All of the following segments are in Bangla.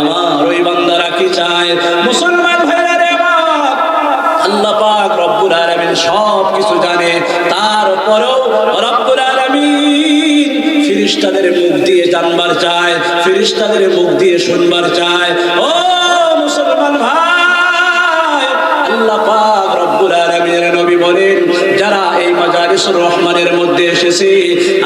আমার ওই বান্দারা কি চায়? মুসলমান ভাইরা রে আল্লাহ পাক রব্বুল আলামিন সব কিছু জানে তারপরেও রব্বুল আলামিন ফেরেশতাদের মুখ দিয়ে জানবার চায় ফেরেশতাদের মুখ দিয়ে শুনবার চায়। ও মুসলমান ভাই, আল্লাহ পাক রব্বুল আলামিনের নবী বলেন, যারা এই মাজালিসুর রহমানের মধ্যে এসেছে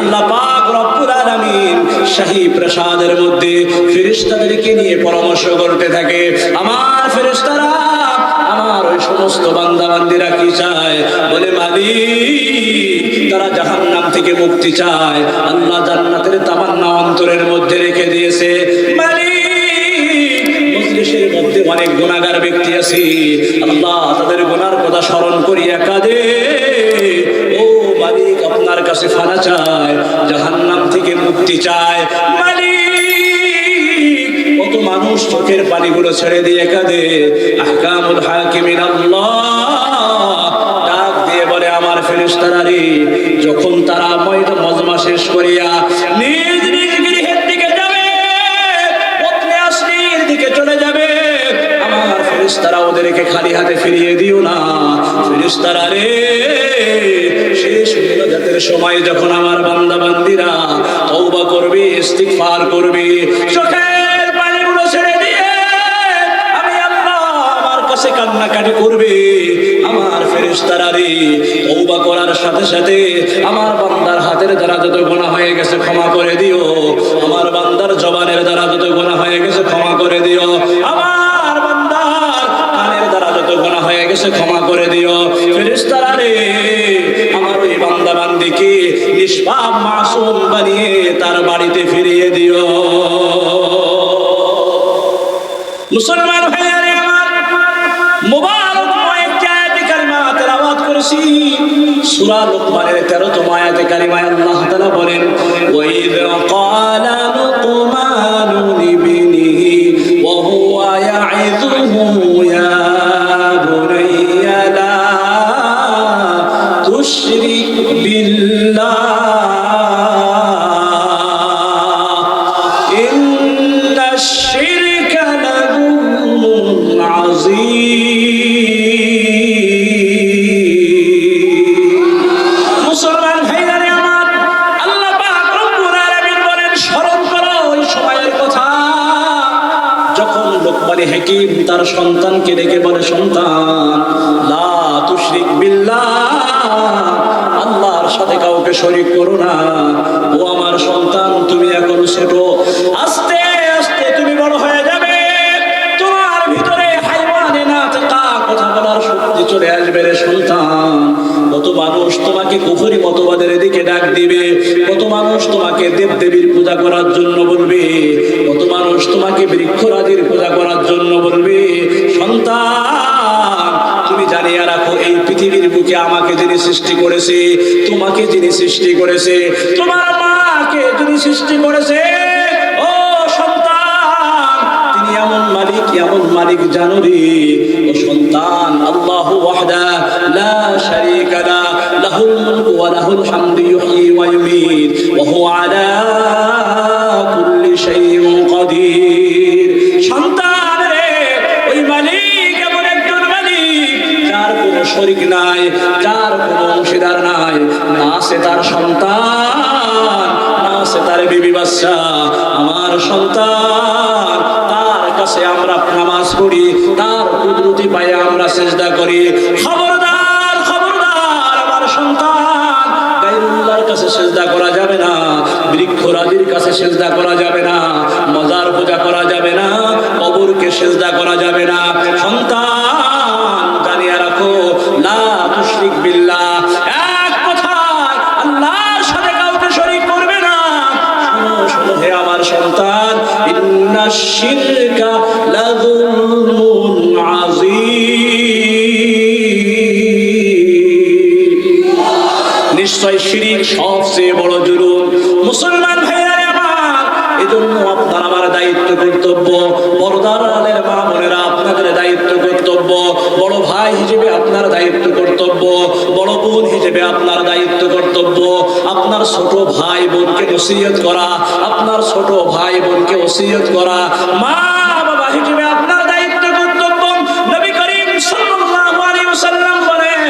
আল্লাহ পাক রব্বুল আলামিন শাহী প্রসাদের মধ্যে ফেরেশতাদেরকে নিয়ে পরামর্শ করতে থাকে। আমার ফেরেশতারা আমার ওই সমস্ত বান্দা বান্দিরা কি চায়? বলে, মালিক, তারা জাহান্নাম থেকে মুক্তি চায়। আল্লাহ জান্নাতের তামান্না অন্তরের মধ্যে রেখে দিয়েছে। মজলিসের মধ্যে অনেক গুণাগার ব্যক্তি আছে। আল্লাহ তাদের গুনার কথা স্মরণ করিয়া কাঁদে। ও মালিক আপনার কাছে ফানা চায়, জাহান্নাম থেকে মুক্তি চায়। কত মানুষ চোখের পানিগুলো ছেড়ে দিয়ে কাঁদে। আহকামুল আল্লাহ ডাক দিয়ে বলে, আমার ফেরেশতারারি, যখন তারা ময়দা মজমা শেষ করিয়া নিজ ফেরেশতারা ওদেরকে খালি হাতে ফিরিয়ে দিও না। ফেরেশতারা রে শেষ জাতের সময় যখন আমার বান্দা বান্দিরা তওবা করবে, ইস্তিগফার করবে, চোখের পানিগুলো ছেড়ে দিয়ে আমি আল্লাহ আমার কাছে কান্নাকাটি করবে। আমার ফেরেশতারা রে, তওবা করার সাথে সাথে আমার বান্দার হাতের দ্বারা যত গোনা হয়ে গেছে, ক্ষমা করে দিও। আমার বান্দার জবানের 13তম আয়াতে কারিমায় আল্লাহ তাআলা বলেন? তোমাকে কুফরি মতবাদের দিকে ডাক দিবে। কত মানুষ তোমাকে দেব দেবীর পূজা করার জন্য বলবে। কত মানুষ তোমাকে বৃক্ষরাজির পূজা করার জন্য বলবে, সন্তান, তুমি ও সন্তান আল্লাহ লা শারীকা আলা কুল্লি সন্তান রে, ওই মালিক এমন একজন মালিক, যার কোনো শরীক নাই, যার কোনো অংশীদার নাই, না সে তার সন্তান, না সে তার বিবি বাচ্চা। আমার সন্তান, তার কাছে আমরা নামাজ পড়ি, তার কুদরতি পায়ে আমরা চেষ্টা করি। খবরদার কাছে সেজদা করা যাবে না বৃক্ষরাজির কাছে সেজদা করা যাবে না, মজার পূজা করা যাবে না, কবরকে সেজদা করা যাবে না। সন্তান জানিয়ে এক কথায় আল্লাহর আমার সন্তান নিশ্চয় শিরিক সবচেয়ে বড় জুলুম। মুসলমান ভাইয়ারে আমার, এজন্য আপনার আমার দায়িত্ব কর্তব্য। আলের মা বোনেরা আপনাদের দায়িত্ব কর্তব্য। বড় ভাই হিসেবে আপনার দায়িত্ব কর্তব্য। বড় বোন হিসেবে আপনার দায়িত্ব কর্তব্য। আপনার ছোট ভাই বোনকে নসিহত করা আপনার ছোট ভাই বোনকে ওসিয়ত ওসিয়ত করা মা বাবা হিসেবে আপনার দায়িত্ব কর্তব্য নবী করিম সাল্লাল্লাহু আলাইহি ওয়াসাল্লাম বলেন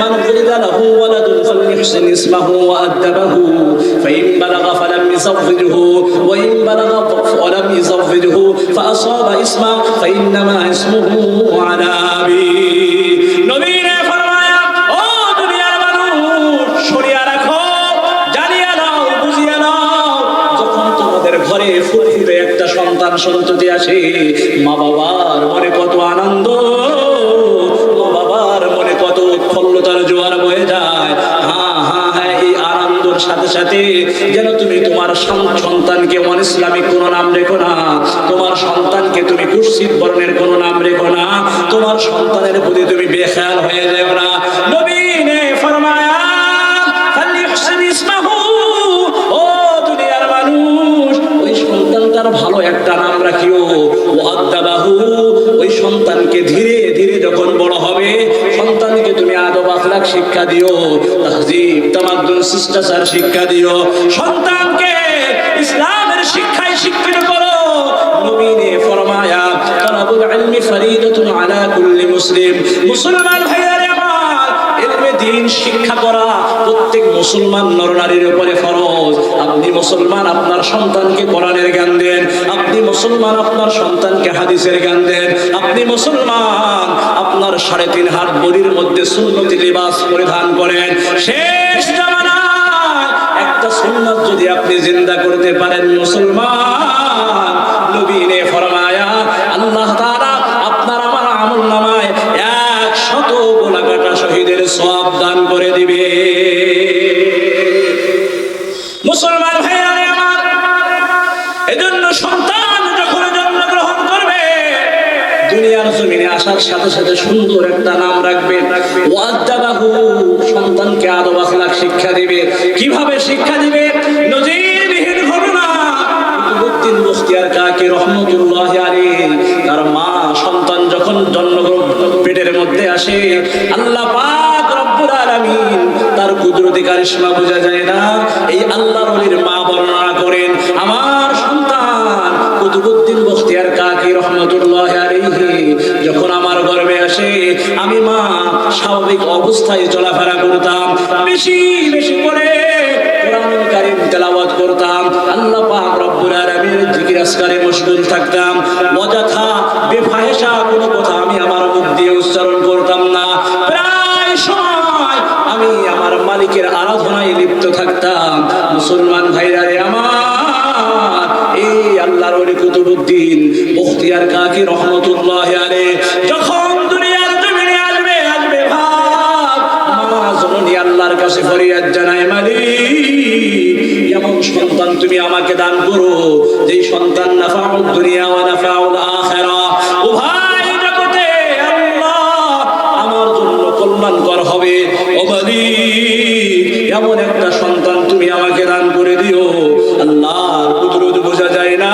মান উরিদা লাহু ওয়ালাদুন ফালইহসিন ইসমাহু ওয়া আদাবাহু ফাইন বালাগা ফালাম ইযাওজিহু ওয়া ইন বালাগা ফালাম ইযাওজিহু ফাআসাবা ইসমা ফাইন্নামা ইসমুহু আলা وأدبه فإن بلغ فلم يصفره وإن بلغ ولم يصفره فأصاب اسمه فإنما اسمه على أبيه ঘরে ফুটফুটে একটা সন্তান সন্ততি আসে মা বাবার মনে সন্তানকে তুমি কুৎসিত বর্ণের কোনো নাম রেখো না। তোমার সন্তানের প্রতি তুমি বেখেয়াল হয়ে যাও না। ওই সন্তানকে ধীরে ধীরে যখন বড় হবে, সন্তানকে তুমি আদব শিক্ষা দিও শিষ্টাচার শিক্ষা দিও। সন্তানকে মুসলিম। মুসলমান ভাইয়ারে আমার ইলমে দিন শিক্ষা করা প্রত্যেক মুসলমান নরনারীর উপরে ফরজ। আপনি মুসলমান, আপনার সন্তানকে কোরআনের জ্ঞান দেন। আপনি মুসলমান, আপনার সন্তানকে হাদিসের জ্ঞান দেন। আপনি মুসলমান, আপনার সাড়ে তিন হাত বডির মধ্যে সুন্নতি লিবাস পরিধান করেন। শেষ জামানায় একটা সুন্নাত যদি আপনি জিন্দা করতে পারেন মুসলমান করে দিবে। মুসলমান ভাইরা আমার, এজন্য সন্তান যখন জন্মগ্রহণ করবে, দুনিয়ার জমিনে আসার সাথে সাথে সুন্দর একটা নাম রাখবে। ওয়াদ্দাবাহু সন্তানকে আদব আখলাক শিক্ষা দিবে। কীভাবে শিক্ষা দিবে? নজিরবিহীন ঘটনা। কাকি রহমতুল্লাহ তার মা সন্তান যখন জন্মগ্রহণ পেটের মধ্যে আসে, আল্লাহ তার কুদরতি কারিশমা বোঝা যায় না। এই আল্লাহর ওলির মা বর্ণনা করেন, আমার সন্তান কুতুবউদ্দিন বখতিয়ার কাকি রহমতুল্লাহ আলাইহি, যখন আমার গর্ভে আসে, আমি মা স্বাভাবিক অবস্থায় চলাফেরা করতাম, বেশি বেশি করে কোরআনুল কারীম তেলাওয়াত করতাম। আল্লাহ পাক রব্বুল আলামিনের জিকির আসকারে মশগুল থাকতাম। তুমি আমাকে দান করো। যে সন্তান দুনিয়া নাফাউল তুমি আমাকে দান করে দিও। বোঝা যায় না।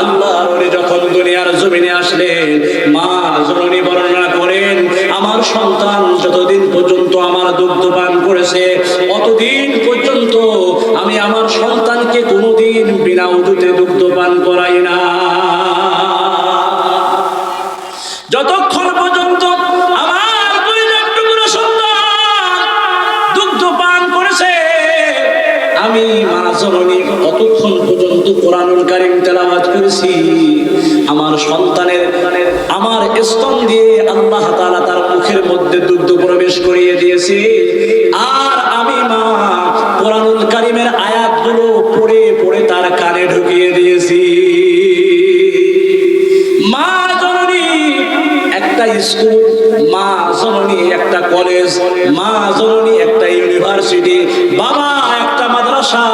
আল্লাহর যখন আসলেন, মা বর্ণনা করেন, আমার সন্তান যতদিন পর্যন্ত আমার দুগ্ধ পান করেছে, অতদিন আমার সন্তানের, আমার স্তন দিয়ে আল্লাহ তাআলা তার মুখের মধ্যে দুগ্ধ প্রবেশ করিয়ে দিয়েছে। আর আমি মা, কোরআনুল কারিমের আয়াতগুলো পড়ে পড়ে তার কানে ঢুকিয়ে দিয়েছি। মা একটা স্কুল, মা একটা কলেজ, মা একটা ইউনিভার্সিটি, বাবা একটা মাদ্রাসা,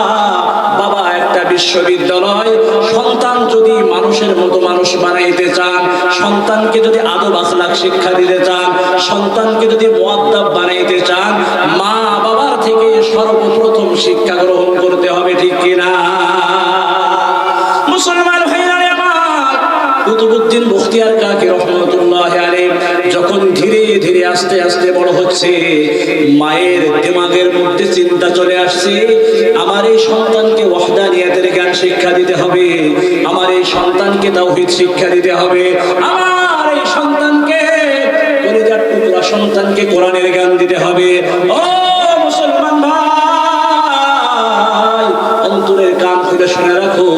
বাবা একটা বিশ্ববিদ্যালয়। সন্তান যদি মানুষের মতো মানুষ সন্তানকে যদি আদব আখলাক শিক্ষা দিতে চান, সন্তানকে যদি মুয়াদ্দাব বানাইতে চান, মা বাবার থেকে সর্বপ্রথম শিক্ষা গ্রহণ করতে হবে, ঠিক কিনা? মুসলমান আমার কুতুবুদ্দিন কাকি রহমতুল্লাহ যখন ধীরে ধীরে আস্তে আস্তে বড় হচ্ছে, মায়ের দিমাগের মধ্যে চিন্তা চলে আসছে, আমার এই সন্তানকে জ্ঞান শিক্ষা দিতে হবে। আমার এই সন্তানকে তাওহীদ শিক্ষা দিতে হবে। আমার এই সন্তানকে টুকরা সন্তানকে কোরআনের জ্ঞান দিতে হবে। ও মুসলমান ভাই, অন্তরের কান খুলে শুনে রাখো।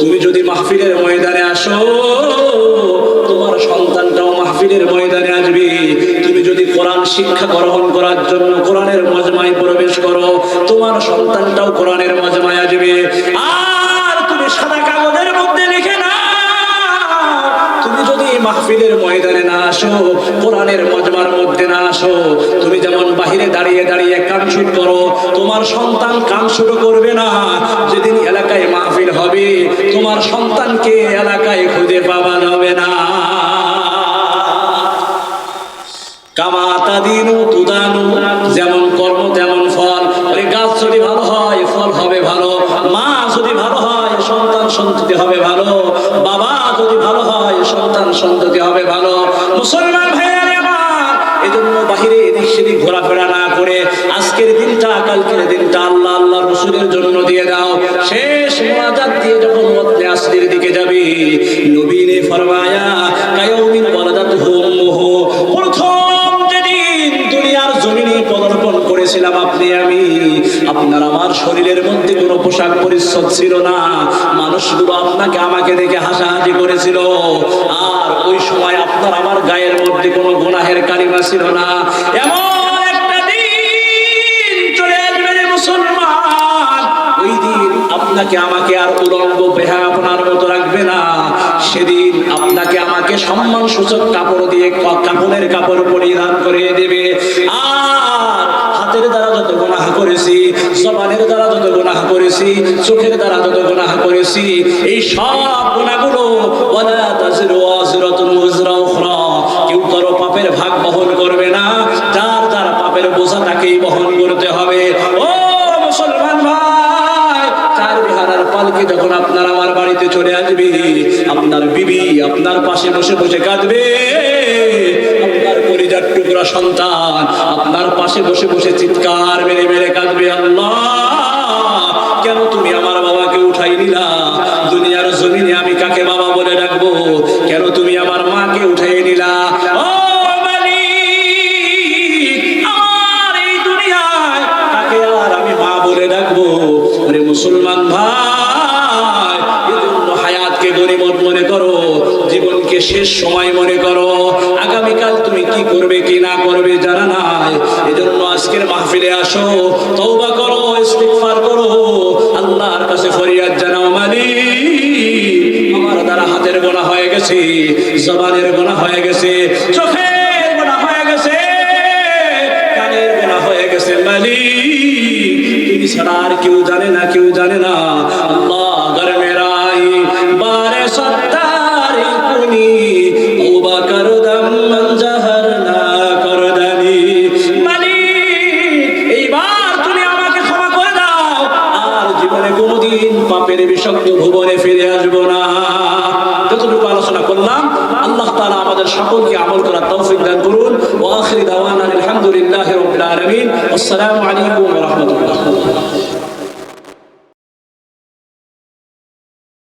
তুমি যদি মাহফিলের ময়দানে আসো, তোমার সন্তানটাও মাহফিলের ময়দানে আসবে। তুমি যদি কোরআন শিক্ষা গ্রহণ করার জন্য কোরআনের মজমায় প্রবেশ করো, তোমার সন্তানটাও কোরআনের শুট করো, তোমার সন্তান কান শুট করবে না। যেদিন এলাকায় মাহফিল হবে, তোমার সন্তানকে এলাকায় খুঁজে পাওয়া যাবে না। কামাতা দিনু তুদানু, যেমন কর্ম, তেমন ফল। আরে গাছ যদি ভালো হয়, ফল হবে ভালো। মা যদি ভালো হয়, সন্তান সন্ততি হবে ভালো। বাবা যদি ভালো হয়, সন্তান সন্ততি হবে ভালো। মুসলমান এজন্য বাহিরে এদিক সেদিক ঘোরাফেরা না করে আজকের দিনটা, কালকের দিনটা আল্লাহ আল্লাহ রসুলের জন্য দিয়ে দাও। শেষ মোনাজাত দিয়ে যখন মধ্যে আসদের দিকে যাবে নবীনে ফরমায়া করেছিলাম আপনি, আমি, আপনার আমার শরীরের মধ্যে কোনো পোশাক পরিচ্ছদ ছিল না। আপনাকে আমাকে দেখে করেছিল। আর ওই সময় আপনার আমার গায়ের মধ্যে কোনো গুনাহের কালিমা ছিল না, এমন একটা দিন চলে আসবে মুসলমান। ওই দিন আপনাকে আমাকে আর উলঙ্গ বেহা আপনার মতো রাখবে না। সেদিন আপনাকে আমাকে সম্মান সূচক কাপড় দিয়ে কাপড়ের কাপড় পরিধান করে দেবে। আর হাতের দ্বারা যত করেছি, জবানের দ্বারা যত করেছি, চোখের দ্বারা যত গুনাহ করেছি, এই সব গুনাহগুলো ওয়ালা তাজিরু কেউ কারও পাপের ভাগ বহন করবে না। যার যার পাপের বোঝা তাকেই বহন করতে হবে। ও মুসলমান ভাই, চার বিহারার পালকি যখন আপনার আমার বাড়িতে চলে আসবে, আপনার বিবি আপনার পাশে বসে বসে কাঁদবে। আপনার পরিজার টুকরা সন্তান আপনার পাশে বসে বসে চিৎকার মেরে মেরে কাঁদবে। আল্লাহ! মাহফিলে আসো, তওবা করো, ইস্তিগফার করো। আল্লাহর কাছে ফরিয়াদ জানাও মালিক আমার দ্বারা হাতের গোনা হয়ে গেছে, জবানের গোনা হয়ে গেছে, চোখের ছাড়া আর কেউ জানে না, কেউ জানে না। আল্লাহ আসসালামু আলাইকুম